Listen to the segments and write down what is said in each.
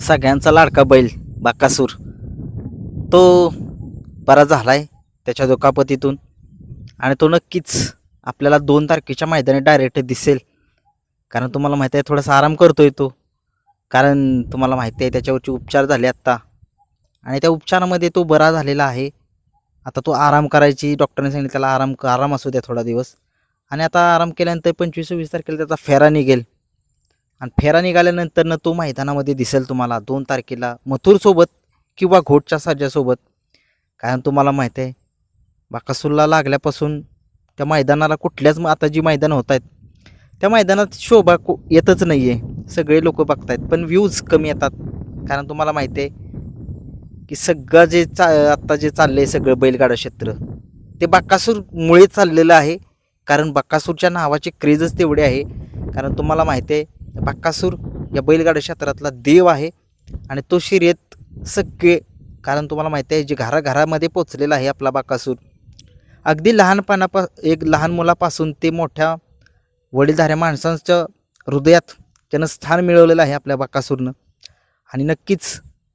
सगळ्यांचा लाडका बैल बाकासूर. तो बरा झाला आहे त्याच्या दुखापतीतून. आणि तो नक्कीच आपल्याला दोन तारखेच्या मैदानी डायरेक्ट दिसेल. कारण तुम्हाला माहिती आहे थोडासा आराम करतोय तो. कारण तुम्हाला माहिती आहे त्याच्यावरचे उपचार झाले आत्ता आणि त्या उपचारामध्ये तो बरा झालेला आहे. आता तो आराम करायची डॉक्टरने सांगितलं त्याला आराम आराम असू द्या थोडा दिवस. आणि आता आराम केल्यानंतर पंचवीस वीस तारखेला त्याचा फेरा निघेल. आणि फेरा निघाल्यानंतर तो मैदानामध्ये दिसेल तुम्हाला दोन तारखेला मथुरसोबत किंवा घोटच्या साज्यासोबत कारण तुम्हाला माहीत आहे बाकासूरला लागल्यापासून त्या मैदानाला कुठल्याच आता जी मैदानं होत आहेत त्या मैदानात शोभा को येतच नाही आहे सगळे लोक बघतायत पण व्ह्यूज कमी येतात. कारण तुम्हाला माहिती आहे की सगळं जे चा आत्ता जे चाललं आहे सगळं बैलगाडा क्षेत्र ते बाकासूरमुळे चाललेलं आहे. कारण बाकासूरच्या नावाचे क्रेजच तेवढे आहे. कारण तुम्हाला माहिती आहे बाक्कासूर या बैलगाडा क्षेत्रातला देव आहे. आणि तो शर्यत सगळे कारण तुम्हाला माहिती आहे जे घराघरामध्ये पोचलेला आहे आपला बाकासूर अगदी लहानपणापा एक लहान मुलापासून ते मोठ्या वडीलधाऱ्या माणसांच्या हृदयात त्यानं स्थान मिळवलेलं आहे आपल्या बाकासूरनं आणि नक्कीच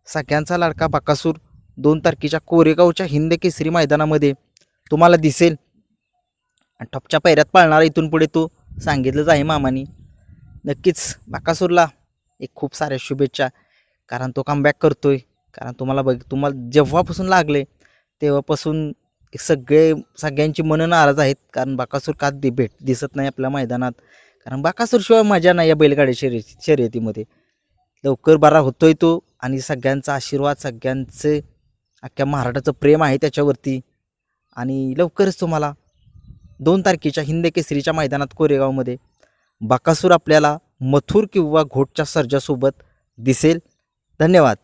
सगळ्यांचा लाडका बाकासूर दोन तारखेच्या कोरेगावच्या हिंद केसरी मैदानामध्ये तुम्हाला दिसेल. आणि टॉपच्या पैऱ्यात पाळणारा इथून पुढे तो सांगितलंच आहे मामानी. नक्कीच बाकासूरला एक खूप साऱ्या शुभेच्छा. कारण तो कमबॅक करतोय. कारण तुम्हाला बघ तुम्हाला जेव्हापासून लागले तेव्हापासून सगळे सगळ्यांची मनं नाराज आहेत. कारण बाकासूर का दि भेट दिसत नाही आपल्या मैदानात? कारण बाकासूरशिवाय मजा नाही या बैलगाडी शर्यती शर्यतीमध्ये. लवकर बरा होतोय तो आणि सगळ्यांचा आशीर्वाद सगळ्यांचे अख्ख्या महाराष्ट्राचं प्रेम आहे त्याच्यावरती. आणि लवकरच तुम्हाला दोन तारखेच्या हिंद केसरीच्या मैदानात कोरेगावमध्ये बाकासूर आपल्याला मथुर किंवा घोटच्या सर्जासोबत दिसेल. धन्यवाद.